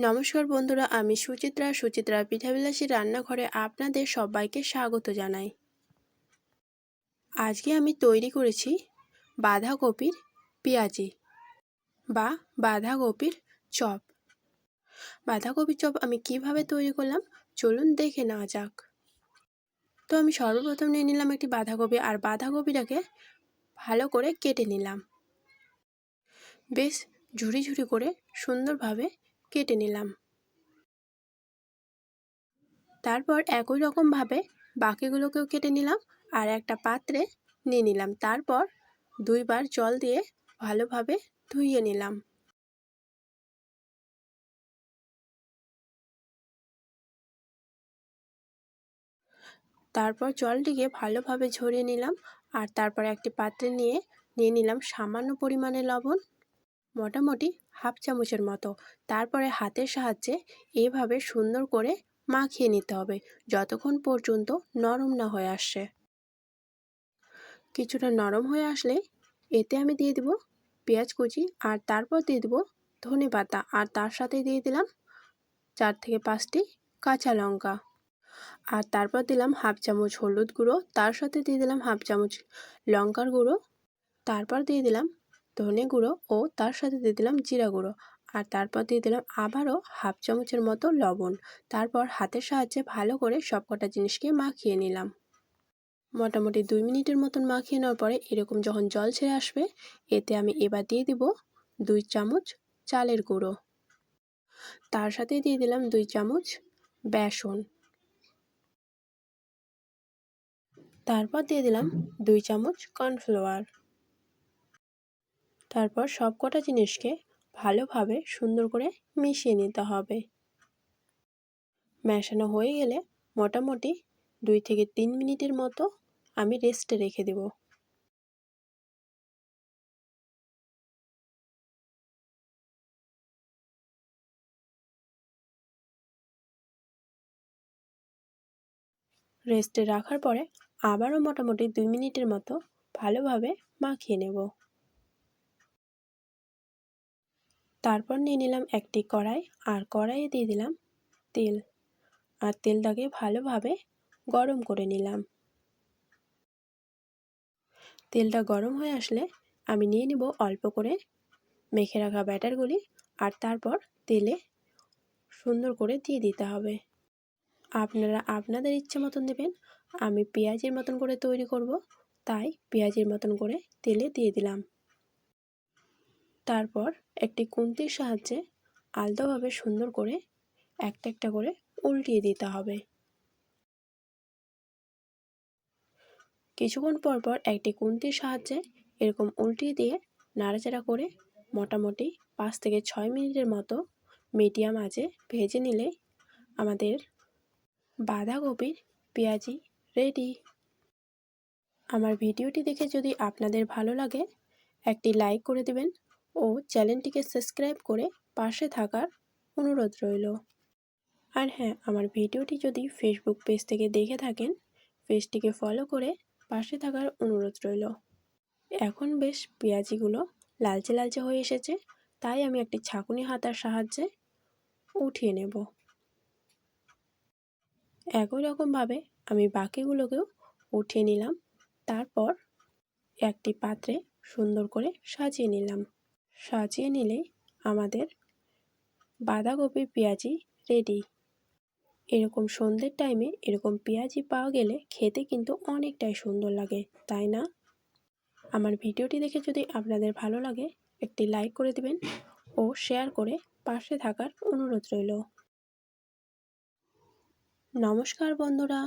নমস্কার বন্ধুরা, আমি সুচিত্রা। সুচিত্রা পিঠাবিলাসী রান্নাঘরে আপনাদের সবাইকে স্বাগত জানাই। আজকে আমি তৈরি করেছি বাঁধাকপির পেঁয়াজি বা বাঁধাকপির চপ। বাঁধাকপির চপ আমি কীভাবে তৈরি করলাম, চলুন দেখে নেওয়া যাক। তো আমি সর্বপ্রথম নিয়ে নিলাম একটি বাঁধাকপি আর বাঁধাকপিটাকে ভালো করে কেটে নিলাম। বেশ ঝুড়ি ঝুড়ি করে সুন্দরভাবে কেটে নিলাম। তারপর একই রকমভাবে বাকিগুলোকেও কেটে নিলাম আর একটা পাত্রে নিয়ে নিলাম। তারপর দুইবার জল দিয়ে ভালোভাবে ধুইয়ে নিলাম। তারপর জলটিকে ভালোভাবে ঝরিয়ে নিলাম আর তারপর একটি পাত্রে নিয়ে নিয়ে নিলাম সামান্য পরিমাণে লবণ। মোটামুটি হাফ চামচের মতো। তারপরে হাতের সাহায্যে এভাবে সুন্দর করে মাখিয়ে নিতে হবে, যতক্ষণ পর্যন্ত নরম না হয়ে আসছে। কিছুটা নরম হয়ে আসলে এতে আমি দিয়ে দেব পেঁয়াজ কুচি, আর তারপর দিয়ে দেবো ধনে পাতা, আর তার সাথে দিয়ে দিলাম চার থেকে পাঁচটি কাঁচা লঙ্কা। আর তারপর দিলাম হাফ চামচ হলুদ গুঁড়ো, তার সাথে দিয়ে দিলাম হাফ চামচ লঙ্কার গুঁড়ো। তারপর দিয়ে দিলাম ধনে গুঁড়ো ও তার সাথে দিয়ে দিলাম জিরা গুঁড়ো। আর তারপর দিয়ে দিলাম আবারও হাফ চামচের মতো লবণ। তারপর হাতের সাহায্যে ভালো করে সব কটা জিনিসকে মাখিয়ে নিলাম। মোটামুটি দুই মিনিটের মতন মাখিয়ে নেওয়ার পরে এরকম যখন জল ছেড়ে আসবে, এতে আমি এবার দিয়ে দিব দুই চামচ চালের গুঁড়ো। তার সাথে দিয়ে দিলাম দুই চামচ বেসন। তারপর দিয়ে দিলাম দুই চামচ কর্নফ্লাওয়ার। তারপর সব কটা জিনিসকে ভালোভাবে সুন্দর করে মিশিয়ে নিতে হবে। মেশানো হয়ে গেলে মোটামুটি দুই থেকে তিন মিনিটের মতো আমি রেস্টে রেখে দেব। রেস্টে রাখার পরে আবারও মোটামুটি দুই মিনিটের মতো ভালোভাবে মাখিয়ে নেব। তারপর নিয়ে নিলাম একটি কড়াই, আর কড়াইয়ে দিয়ে দিলাম তেল। আর তেলটাকে ভালোভাবে গরম করে নিলাম। তেলটা গরম হয়ে আসলে আমি নিয়ে নিব অল্প করে মেখে রাখা ব্যাটারগুলি, আর তারপর তেলে সুন্দর করে দিয়ে দিতে হবে। আপনারা আপনাদের ইচ্ছে মতন দেবেন, আমি পেঁয়াজের মতন করে তৈরি করব, তাই পেঁয়াজের মতন করে তেলে দিয়ে দিলাম। তারপর একটি কুন্তির সাহায্যে আলতোভাবে সুন্দর করে একটা একটা করে উল্টিয়ে দিতে হবে। কিছুক্ষণ পর পর একটি কুন্তির সাহায্যে এরকম উল্টিয়ে দিয়ে নাড়াচাড়া করে মোটামুটি পাঁচ থেকে ছয় মিনিটের মতো মিডিয়াম আঁচে ভেজে নিলে আমাদের বাঁধাকপির পেঁয়াজি রেডি। আমার ভিডিওটি দেখে যদি আপনাদের ভালো লাগে, একটি লাইক করে দেবেন ও চ্যানেলটিকে সাবস্ক্রাইব করে পাশে থাকার অনুরোধ রইল। আর হ্যাঁ আমার ভিডিওটি যদি ফেসবুক পেজ থেকে দেখে থাকেন পেজটিকে ফলো করে পাশে থাকার অনুরোধ রইল। এখন বেশ পেঁয়াজিগুলো লালচে লালচে হয়ে এসেছে, তাই আমি একটি ছাকুনি হাতার সাহায্যে উঠিয়ে নেব। একই রকমভাবে আমি বাকিগুলোকেও উঠিয়ে নিলাম, তারপর একটি পাত্রে সুন্দর করে সাজিয়ে নিলাম। সাজিয়ে নিলে আমাদের বাঁধাকপি পেঁয়াজি রেডি এরকম সন্ধ্যের টাইমে এরকম পেঁয়াজি পাওয়া গেলে খেতে কিন্তু অনেকটাই সুন্দর লাগে, তাই না? আমার ভিডিওটি দেখে যদি আপনাদের ভালো লাগে, একটি লাইক করে দিবেন ও শেয়ার করে পাশে থাকার অনুরোধ রইল। নমস্কার বন্ধুরা